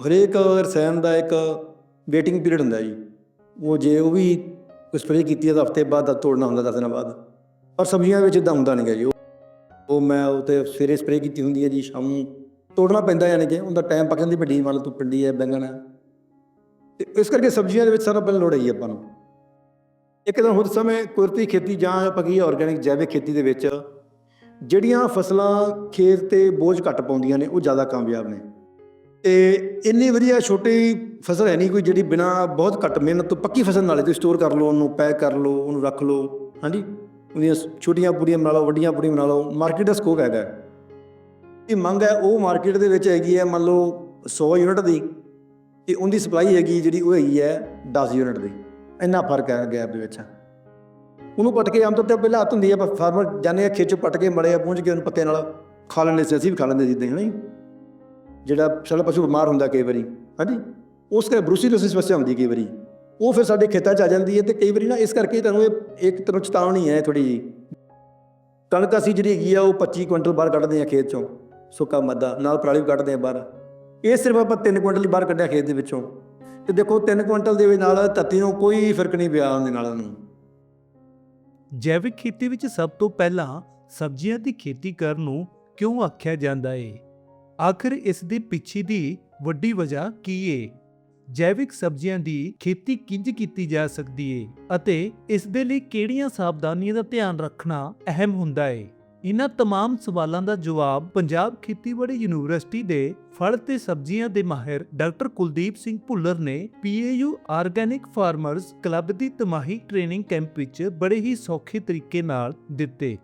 ਹਰੇਕ ਰਸਾਇਣ ਦਾ ਇੱਕ ਵੇਟਿੰਗ ਪੀਰੀਅਡ ਹੁੰਦਾ ਜੀ। ਉਹ ਜੇ ਉਹ ਵੀ ਕੋਈ ਸਪਰੇਅ ਕੀਤੀ ਹੈ ਤਾਂ ਹਫ਼ਤੇ ਬਾਅਦ ਦਾ ਤੋੜਨਾ ਹੁੰਦਾ, ਦਸ ਦਿਨਾਂ ਬਾਅਦ। ਪਰ ਸਬਜ਼ੀਆਂ ਵਿੱਚ ਇਦਾਂ ਹੁੰਦਾ ਨਹੀਂ ਗਾ ਜੀ। ਉਹ ਮੈਂ ਉਹ ਤੇ ਸਵੇਰੇ ਸਪਰੇਅ ਕੀਤੀ ਹੁੰਦੀ ਹੈ ਜੀ, ਸ਼ਾਮ ਨੂੰ। ਤੋੜਨਾ ਪੈਂਦਾ ਯਾਨੀ ਕਿ ਉਹਦਾ ਟਾਈਮ ਪੱਕਣ ਦੀ ਵੱਡੀ ਮੰਨ ਤੂੰ ਪਿੰਡੀ ਹੈ, ਬੈਂਗਣ ਹੈ। ਤੇ ਇਸ ਕਰਕੇ ਸਬਜ਼ੀਆਂ ਦੇ ਵਿੱਚ ਸਾਰਾ ਪਹਿਲਾਂ ਲੋੜ ਹੈ ਆਪਾਂ ਨੂੰ। ਇੱਕ ਦਿਨ ਹੁਣ ਸਮੇਂ ਕੁਦਰਤੀ ਖੇਤੀ ਜਾਂ ਆਪਾਂ ਕੀ ਆਰਗੈਨਿਕ ਜੈਵਿਕ ਖੇਤੀ ਦੇ ਵਿੱਚ, ਜਿਹੜੀਆਂ ਫਸਲਾਂ ਖੇਤ ਤੇ ਬੋਝ ਘੱਟ ਪਾਉਂਦੀਆਂ ਨੇ, ਉਹ ਜ਼ਿਆਦਾ ਕਾਮਯਾਬ ਨੇ। ਤੇ ਇੰਨੀ ਵਧੀਆ ਛੋਟੀ ਫਸਲ ਹੈ ਨਹੀਂ ਕੋਈ ਜਿਹੜੀ ਬਿਨਾ ਬਹੁਤ ਘੱਟ ਮਿਹਨਤ ਤੋਂ ਪੱਕੀ ਫਸਲ ਨਾਲੇ ਤੁਸੀਂ ਸਟੋਰ ਕਰ ਲਓ, ਉਹਨੂੰ ਪੈਕ ਕਰ ਲਓ, ਉਹਨੂੰ ਰੱਖ ਲਓ, ਹਾਂਜੀ? ਉਹਦੀਆਂ ਛੋਟੀਆਂ ਪੂਰੀਆਂ ਬਣਾ ਲਓ, ਵੱਡੀਆਂ ਪੂਰੀਆਂ ਬਣਾ ਲਓ ਮਾਰਕੀਟ ਦਾ ਸਕੋਪ ਹੈਗਾ। ਇਹ ਮੰਗ ਹੈ, ਉਹ ਮਾਰਕੀਟ ਦੇ ਵਿੱਚ ਹੈਗੀ ਹੈ ਮੰਨ ਲਓ 100 ਯੂਨਿਟ ਦੀ ਤੇ ਉਹਦੀ ਸਪਲਾਈ ਹੈਗੀ ਜਿਹੜੀ ਉਹ ਹੈਗੀ ਹੈ 10 ਯੂਨਿਟ ਦੀ। ਇੰਨਾ ਫ਼ਰਕ ਹੈ ਗੈਪ ਦੇ ਵਿੱਚ। ਉਹਨੂੰ ਪਟ ਕੇ ਆਮ ਤੌਰ ਤੇ ਪਹਿਲਾਂ ਹੱਥ ਹੁੰਦੀ ਹੈ ਪਰ ਫਾਰਮਰ ਜਾਂਦੇ ਆ ਖੇਤ ਪੱਟ ਕੇ ਮੜੇ ਆ ਪਹੁੰਚ ਕੇ ਉਹਨੂੰ ਪੱਤੇ ਨਾਲ ਖਾ ਲੈਂਦੇ ਸੀ, ਅਸੀਂ ਵੀ ਖਾ ਲੈਂਦੇ ਸੀ ਜਿੱਦਾਂ ਹਨਾ ਜੀ? ਜਿਹੜਾ ਸਾਡਾ ਪਸ਼ੂ ਬਿਮਾਰ ਹੁੰਦਾ ਕਈ ਵਾਰੀ, ਹਾਂਜੀ? ਉਸ ਕਰਕੇ ਬਰੂਸੀਲੋਸਿਸ ਸਮੱਸਿਆ ਹੁੰਦੀ ਕਈ ਵਾਰੀ। ਉਹ ਫਿਰ ਸਾਡੇ ਖੇਤਾਂ 'ਚ ਆ ਜਾਂਦੀ ਹੈ ਤੇ ਕਈ ਵਾਰੀ ਨਾ ਇਸ ਕਰਕੇ ਤੁਹਾਨੂੰ ਇਹ, ਇੱਕ ਤਰ੍ਹਾਂ ਚੇਤਾਵਨੀ ਹੈ ਥੋੜੀ ਜੀ ਕਣਕ ਅਸੀਂ ਜਿਹੜੀ ਹੈਗੀ ਆ ਉਹ 25 ਕੁਇੰਟਲ ਬਾਹਰ ਕੱਢਦੇ ਆ ਖੇਤ 'ਚੋਂ, ਸੁੱਕਾ ਮੱਦਾ, ਨਾਲ ਪਰਾਲੀ ਵੀ ਕੱਢਦੇ ਆ ਬਾਹਰ। ਇਹ ਸਿਰਫ ਆਪਾਂ 3 ਕੁਇੰਟਲ ਹੀ ਬਾਹਰ ਕੱਢਿਆ ਖੇਤ ਦੇ ਵਿੱਚੋਂ। ਤੇ ਦੇਖੋ 3 ਕੁਇੰਟਲ ਦੇ ਨਾਲ ਧਰਤੀ ਨੂੰ ਕੋਈ ਫ਼ਰਕ ਨਹੀਂ ਪਿਆ ਉਹਦੇ ਨਾਲ ਉਹਨੂੰ ਜੈਵਿਕ ਖੇਤੀ ਵਿੱਚ ਸਭ ਤੋਂ ਪਹਿਲਾਂ ਸਬਜ਼ੀਆਂ ਦੀ ਖੇਤੀ ਕਰਨ ਨੂੰ ਕਿਉਂ ਆਖਿਆ ਜਾਂਦਾ ਏ? ਆਖਰ ਇਸ ਦੇ ਪਿੱਛੇ ਦੀ ਵੱਡੀ ਵਜ੍ਹਾ ਕੀ ਏ ਜੈਵਿਕ ਸਬਜ਼ੀਆਂ ਦੀ ਖੇਤੀ ਕਿੰਜ ਕੀਤੀ ਜਾ ਸਕਦੀ ਏ ਅਤੇ ਇਸ ਦੇ ਲਈ ਕਿਹੜੀਆਂ ਸਾਵਧਾਨੀਆਂ ਦਾ ਧਿਆਨ ਰੱਖਣਾ ਅਹਿਮ ਹੁੰਦਾ ਏ ਇਹਨਾਂ तमाम ਸਵਾਲਾਂ ਦਾ ਜਵਾਬ ਪੰਜਾਬ ਖੇਤੀਬਾੜੀ ਯੂਨੀਵਰਸਿਟੀ ਦੇ ਫਲ ਤੇ ਸਬਜ਼ੀਆਂ ਦੇ ਮਾਹਿਰ ਡਾਕਟਰ ਕੁਲਦੀਪ ਸਿੰਘ ਭੁੱਲਰ ਨੇ ਪੀਏਯੂ ਆਰਗੈਨਿਕ ਫਾਰਮਰਸ ਕਲੱਬ ਦੀ ਤਿਮਾਹੀ ਟ੍ਰੇਨਿੰਗ ਕੈਂਪ ਵਿੱਚ ਬੜੇ ਹੀ ਸੌਖੇ ਤਰੀਕੇ ਨਾਲ ਦਿੱਤੇ